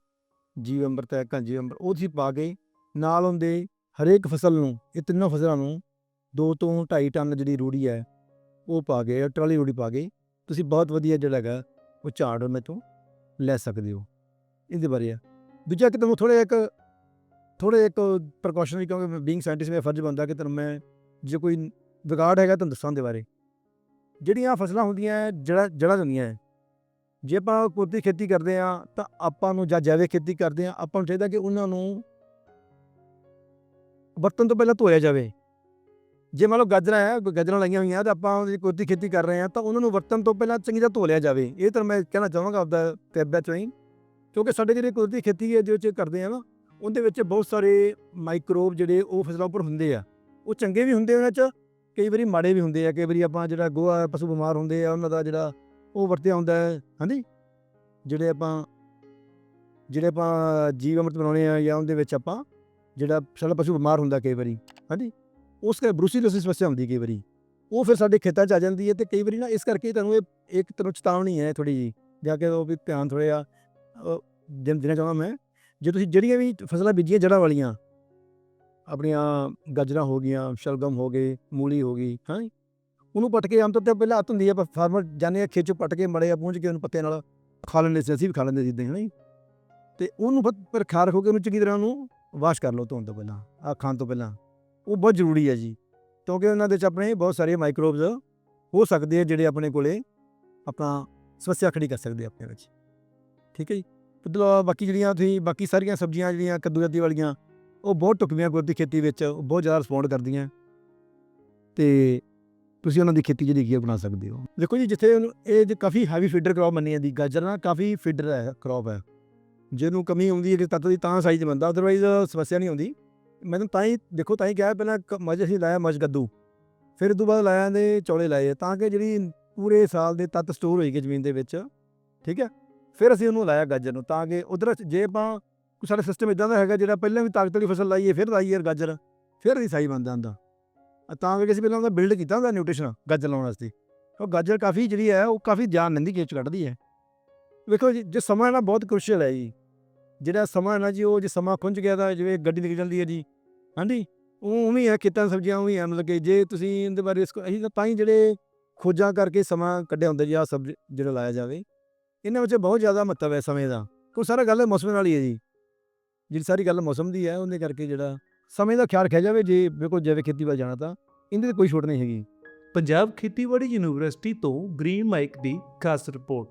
ਜੀਵ ਅੰਮ੍ਰਿਤ ਹੈ ਕਾਂਜੀ ਅੰਮ੍ਰਿਤ, ਉਹ ਤੁਸੀਂ ਪਾ ਕੇ ਨਾਲ ਹੁੰਦੇ ਹਰੇਕ ਫਸਲ ਨੂੰ, ਇਹ ਤਿੰਨੋਂ ਫਸਲਾਂ ਨੂੰ 2 ਤੋਂ 2.5 ਟਨ ਜਿਹੜੀ ਰੂੜੀ ਹੈ, ਉਹ ਪਾ ਕੇ, ਟਰਾਲੀ ਰੂੜੀ ਪਾ ਕੇ ਤੁਸੀਂ ਬਹੁਤ ਵਧੀਆ ਜਿਹੜਾ ਹੈਗਾ, ਉਹ ਝਾੜ ਮੈਂ ਤੋਂ ਲੈ ਸਕਦੇ ਹੋ। ਇਹਦੇ ਬਾਰੇ ਆ। ਦੂਜਾ ਕਿ ਤੁਹਾਨੂੰ ਥੋੜ੍ਹਾ ਇੱਕ, ਥੋੜ੍ਹੇ ਇੱਕ ਪ੍ਰੀਕਾਸ਼ਨਰੀ ਕਿਉਂਕਿ ਬੀਇੰਗ ਸਾਇੰਟਿਸਟ ਮੇਰਾ ਫਰਜ਼ ਬਣਦਾ ਕਿ ਤੁਹਾਨੂੰ ਮੈਂ ਜੇ ਕੋਈ ਵਿਗਾੜ ਹੈਗਾ ਤੁਹਾਨੂੰ ਦੱਸਾਂ ਦੇ ਬਾਰੇ। ਜਿਹੜੀਆਂ ਫਸਲਾਂ ਹੁੰਦੀਆਂ ਹੈ, ਜੜਾ ਜੜ੍ਹਾਂ ਹੁੰਦੀਆਂ ਹੈ, ਜੇ ਆਪਾਂ ਕੁਦਰਤੀ ਖੇਤੀ ਕਰਦੇ ਆ ਤਾਂ ਆਪਾਂ ਨੂੰ ਜਾਂ ਜੈਵਿਕ ਖੇਤੀ ਕਰਦੇ ਆ ਆਪਾਂ ਨੂੰ ਚਾਹੀਦਾ ਕਿ ਉਹਨਾਂ ਨੂੰ ਵਰਤਣ ਤੋਂ ਪਹਿਲਾਂ ਧੋਇਆ ਜਾਵੇ। ਜੇ ਮੰਨ ਲਓ ਗਾਜਰਾਂ ਹੈ ਗਾਜਰਾਂ ਲਾਈਆਂ ਹੋਈਆਂ ਤਾਂ ਆਪਾਂ ਉਹਦੀ ਕੁਦਰਤੀ ਖੇਤੀ ਕਰ ਰਹੇ ਆ ਤਾਂ ਉਹਨਾਂ ਨੂੰ ਵਰਤਣ ਤੋਂ ਪਹਿਲਾਂ ਚੰਗੀ ਤਰ੍ਹਾਂ ਧੋ ਲਿਆ ਜਾਵੇ। ਇਹ ਤਾਂ ਮੈਂ ਕਹਿਣਾ ਚਾਹਾਂਗਾ ਆਪਦਾ ਤਜਰਬਾ ਚੋਂ ਹੀ ਕਿਉਂਕਿ ਸਾਡੇ ਜਿਹੜੇ ਕੁਦਰਤੀ ਖੇਤੀ ਹੈ ਜੋ ਚ ਕਰਦੇ ਆ ਨਾ ਉਹਦੇ ਵਿੱਚ ਬਹੁਤ ਸਾਰੇ ਮਾਈਕਰੋਬ ਜਿਹੜੇ ਉਹ ਫਸਲਾਂ ਉੱਪਰ ਹੁੰਦੇ ਆ। ਉਹ ਚੰਗੇ ਵੀ ਹੁੰਦੇ ਉਹਨਾਂ ਚ ਕਈ ਵਾਰੀ ਮਾੜੇ ਵੀ ਹੁੰਦੇ ਆ ਕਈ ਵਾਰੀ ਆਪਾਂ ਜਿਹੜਾ ਗੋਹਾ ਪਸ਼ੂ ਬਿਮਾਰ ਹੁੰਦੇ ਆ ਉਹਨਾਂ ਦਾ ਜਿਹੜਾ ਉਹ ਵਰਤਿਆ ਹੁੰਦਾ ਹੈ ਹਾਂਜੀ? ਜਿਹੜੇ ਆਪਾਂ ਜਿਹੜੇ ਆਪਾਂ ਜੀਵ ਅੰਮ੍ਰਿਤ ਬਣਾਉਣੇ ਆ ਜਾਂ ਉਹਦੇ ਵਿੱਚ ਆਪਾਂ ਜਿਹੜਾ ਸਾਡਾ ਪਸ਼ੂ ਬਿਮਾਰ ਹੁੰਦਾ ਕਈ ਵਾਰੀ ਹਾਂਜੀ? ਉਸ ਕਰਕੇ ਬਰੂਸੀਲੋਸਿਸ ਸਮੱਸਿਆ ਹੁੰਦੀ ਕਈ ਵਾਰੀ। ਉਹ ਫਿਰ ਸਾਡੇ ਖੇਤਾਂ 'ਚ ਆ ਜਾਂਦੀ ਹੈ ਤੇ ਕਈ ਵਾਰੀ ਨਾ ਇਸ ਕਰਕੇ ਤੁਹਾਨੂੰ ਇਹ ਇੱਕ ਤਰ੍ਹਾਂ ਚੇਤਾਵਨੀ ਹੈ ਥੋੜੀ ਜੀ ਜਾ ਕੇ ਉਹ ਵੀ ਧਿਆਨ ਥੋੜ੍ਹਾ ਜਿਹਾ ਅ, ਦੇਣਾ ਚਾਹੁੰਦਾ ਮੈਂ। ਜੇ ਤੁਸੀਂ ਜਿਹੜੀਆਂ ਵੀ ਫਸਲਾਂ ਬੀਜੀਆਂ ਜੜ੍ਹਾਂ ਵਾਲੀਆਂ ਆਪਣੀਆਂ ਗਾਜਰਾਂ ਹੋ ਗਈਆਂ, ਸ਼ਲਗਮ ਹੋ ਗਏ, ਮੂਲੀ ਹੋ ਗਈ, ਹਾਂ? ਉਹਨੂੰ ਪੱਟ ਕੇ ਆਮ ਤੌਰ ਤੇ ਪਹਿਲਾਂ ਹੱਥ ਹੁੰਦੀ ਹੈ ਆਪਾਂ ਫਾਰਮਰ ਜਾਂਦੇ ਆ, ਖੇਤ 'ਚੋਂ ਪੱਟ ਕੇ ਮੜੇ ਆ ਪੂੰਝ ਕੇ ਉਹਨੂੰ ਪੱਤਿਆਂ ਨਾਲ ਖਾ ਲੈਂਦੇ ਸੀ, ਅਸੀਂ ਵੀ ਖਾ ਲੈਂਦੇ ਸੀ ਇਦਾਂ, ਹੈ? ਨਾ ਜੀ ਤੇ ਉਹਨੂੰ ਫਿਰ- ਫਿਰ ਖਾਰ ਹੋ ਕੇ ਉਹਨੂੰ ਚੰਗੀ ਤਰ੍ਹਾਂ ਉਹਨੂੰ ਵਾਸ਼ ਕਰ ਲਓ ਧੋਣ ਤੋਂ ਪਹਿਲਾਂ ਆ ਖਾਣ ਤੋਂ ਪਹਿਲਾਂ। ਉਹ ਬਹੁਤ ਜ਼ਰੂਰੀ ਹੈ ਜੀ, ਕਿਉਂਕਿ ਉਹਨਾਂ ਦੇ ਚ ਆਪਣੇ ਬਹੁਤ ਸਾਰੇ ਮਾਈਕਰੋਬਸ ਹੋ ਸਕਦੇ ਆ ਜਿਹੜੇ ਆਪਣੇ ਕੋਲੇ ਆਪਣਾ ਸਮੱਸਿਆ ਖੜੀ ਕਰ ਸਕਦੇ ਆ ਆਪਣੇ ਵਿੱਚ। ਠੀਕ ਹੈ ਜੀ? ਉਸ ਬਾਕੀ ਜਿਹੜੀਆਂ ਤੁਸੀਂ, ਬਾਕੀ ਸਾਰੀਆਂ ਸਬਜ਼ੀਆਂ ਜਿਹੜੀਆਂ ਕੱਦੂ ਅੱਦੀ ਵਾਲੀਆਂ ਉਹ ਬਹੁਤ ਢੁਕਵੀਆਂ ਕੁਦਰਤੀ ਖੇਤੀ ਵਿੱਚ, ਉਹ ਬਹੁਤ ਜ਼ਿਆਦਾ ਰਿਸਪੌਂਡ ਕਰਦੀਆਂ। ਤੇ ਤੁਸੀਂ ਉਹਨਾਂ ਦੀ ਖੇਤੀ ਜਿਹੜੀ ਕੀ ਆ ਬਣਾ ਸਕਦੇ ਹੋ। ਦੇਖੋ ਜੀ, ਜਿੱਥੇ ਉਹਨੂੰ- ਇਹ ਜੇ ਕਾਫੀ ਹੈਵੀ ਫੀਡਰ ਕ੍ਰੌਪ ਮੰਨੀ ਜਾਂਦੀ, ਗਾਜਰ ਨਾ ਕਾਫੀ ਫੀਡਰ ਹੈ ਕ੍ਰੌਪ ਹੈ। ਜਿਹਨੂੰ ਕਮੀ ਆਉਂਦੀ ਹੈ ਕਿ ਤੱਤ ਦੀ ਤਾਂ ਸਾਈਜ਼ ਬਣਦਾ ਅਦਰਵਾਈਜ਼ ਸਮੱਸਿਆ ਨਹੀਂ ਆਉਂਦੀ। ਮੈਨੂੰ ਤਾਂ ਹੀ, ਦੇਖੋ ਤਾਂ ਹੀ ਕਿਹਾ, ਪਹਿਲਾਂ ਕ- ਮੱਝ ਅਸੀਂ ਲਾਇਆ, ਮੱਝ ਕੱਦੂ ਫਿਰ ਉਦੋਂ ਬਾਅਦ ਲਾਇਆ ਦੇ ਚੌਲੇ ਲਾਏ, ਤਾਂ ਕਿ ਜਿਹੜੀ ਪੂਰੇ ਸਾਲ ਦੇ ਤੱਤ ਸਟੋਰ ਹੋਏਗੀ ਜ਼ਮੀਨ ਦੇ ਵਿੱਚ, ਠੀਕ ਹੈ। ਫਿਰ ਅਸੀਂ ਉਹਨੂੰ ਲਾਇਆ ਗਾਜਰ ਨੂੰ, ਤਾਂ ਕਿ ਉਧਰ, ਜੇ ਆਪਾਂ ਸਾਡਾ ਸਿਸਟਮ ਇਦਾਂ ਦਾ ਹੈਗਾ ਜਿਹੜਾ ਪਹਿਲਾਂ ਵੀ ਤਾਕਤ ਵਾਲੀ ਫਸਲ ਲਾਈਏ, ਫਿਰ ਲਾਈਏ ਗਾਜਰ, ਫਿਰ ਨਹੀਂ ਸਹੀ ਬਣਦਾ ਹੁੰਦਾ। ਤਾਂ ਕਰਕੇ ਅਸੀਂ ਪਹਿਲਾਂ ਉਹਦਾ ਬਿਲਡ ਕੀਤਾ ਹੁੰਦਾ ਨਿਊਟ੍ਰੀਸ਼ਨ ਗਾਜਰ ਲਾਉਣ ਵਾਸਤੇ। ਉਹ ਗਾਜਰ ਕਾਫੀ ਜਿਹੜੀ ਹੈ, ਉਹ ਕਾਫੀ ਜਾਨ ਲੈਂਦੀ ਖੇਚ ਕੱਢਦੀ ਹੈ। ਵੇਖੋ ਜੀ, ਜੇ ਸਮਾਂ ਨਾ, ਬਹੁਤ ਕ੍ਰੂਸ਼ੀਅਲ ਹੈ ਜੀ। ਜਿਹੜਾ ਸਮਾਂ ਹੈ ਨਾ ਜੀ, ਉਹ ਜੇ ਸਮਾਂ ਖੁੰਝ ਗਿਆ ਤਾਂ ਜਿਵੇਂ ਗੱਡੀ ਨਿਕਲ ਜਾਂਦੀ ਹੈ ਜੀ। ਹਾਂਜੀ? ਉਹ ਉਵੇਂ ਹੈ, ਖੇਤਾਂ ਸਬਜ਼ੀਆਂ ਉਵੇਂ ਹੈ, ਮਤਲਬ ਕਿ ਜੇ ਤੁਸੀਂ ਇਹਦੇ ਬਾਰੇ ਇਸ ਅਸੀਂ ਤਾਂ ਹੀ ਜਿਹੜੇ ਖੋਜਾਂ ਕਰਕੇ ਸਮਾਂ ਕੱਢਿਆ ਹੁੰਦਾ ਜੀ ਆ ਸਭ ਜਿਹੜਾ ਲਾਇਆ ਜਾਵੇ। ਇਹਨਾਂ ਵਿੱਚ ਬਹੁਤ ਜ਼ਿਆਦਾ ਮਹੱਤਵ ਹੈ ਸਮੇਂ ਦਾ। ਕੋਈ ਸਾਰਾ ਗੱਲ ਮੌਸਮ ਨਾਲ ਹੀ ਹੈ ਜੀ। ਜਿਹੜੀ ਸਾਰੀ ਗੱਲ ਮੌਸਮ ਦੀ ਹੈ, ਉਹਦੇ ਕਰਕੇ ਜਿਹੜਾ ਸਮੇਂ ਦਾ ਖਿਆਲ ਰੱਖਿਆ ਜਾਵੇ, ਜੇ ਬਿਲਕੁਲ ਜੈਵਿਕ ਖੇਤੀ ਵੱਲ ਜਾਣਾ ਤਾਂ, ਇਹਦੇ ਤੇ ਕੋਈ ਛੋਟ ਨਹੀਂ ਹੈਗੀ। ਪੰਜਾਬ ਖੇਤੀਬਾੜੀ ਯੂਨੀਵਰਸਿਟੀ ਤੋਂ ਗ੍ਰੀਨ ਮਾਈਕ ਦੀ ਖਾਸ ਰਿਪੋਰਟ।